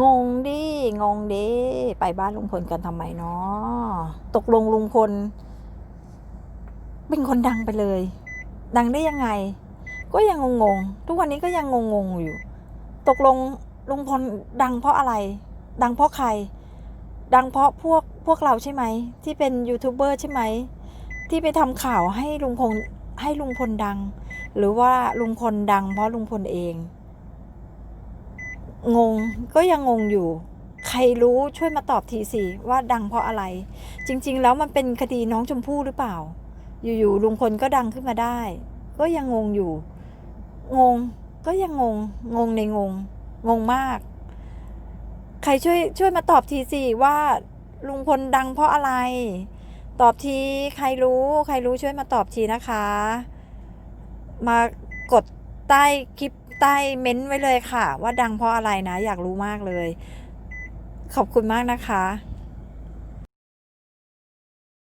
งงดิงงดิไปบ้านลุงพลกันทำไมเนาะตกลงลุงพล เป็นคนดังไปเลย ดังได้ยังไง ก็ยังงงๆทุกวันนี้ก็ยังงงๆอยู่ ตกลงลุงพลดังเพราะอะไร ดังเพราะใคร ดังเพราะพวกพวกเราใช่ไหม ที่เป็นยูทูบเบอร์ใช่ไหม ที่ไปทำข่าวให้ลุงพลให้ลุงพลดัง หรือว่าลุงพลดังเพราะลุงพลเอง งงก็ยังงงอยู่ ใครรู้ช่วยมาตอบทีสิว่าดังเพราะอะไร จริง ๆ แล้วมันเป็นคดีน้องชมพู่หรือเปล่า อยู่ๆลุงพลก็ดังขึ้นมาได้ ก็ยังงงอยู่ งงก็ยังงง งงในงง งงมาก ใครช่วยช่วยมาตอบทีสิว่าลุงพลดังเพราะอะไร ตอบทีใครรู้ ใครรู้ช่วยมาตอบทีนะคะ มากดใต้คลิป ใต้เม้นต์ไว้เลยค่ะ ว่าดังเพราะอะไรนะ อยากรู้มากเลย ขอบคุณมากนะคะ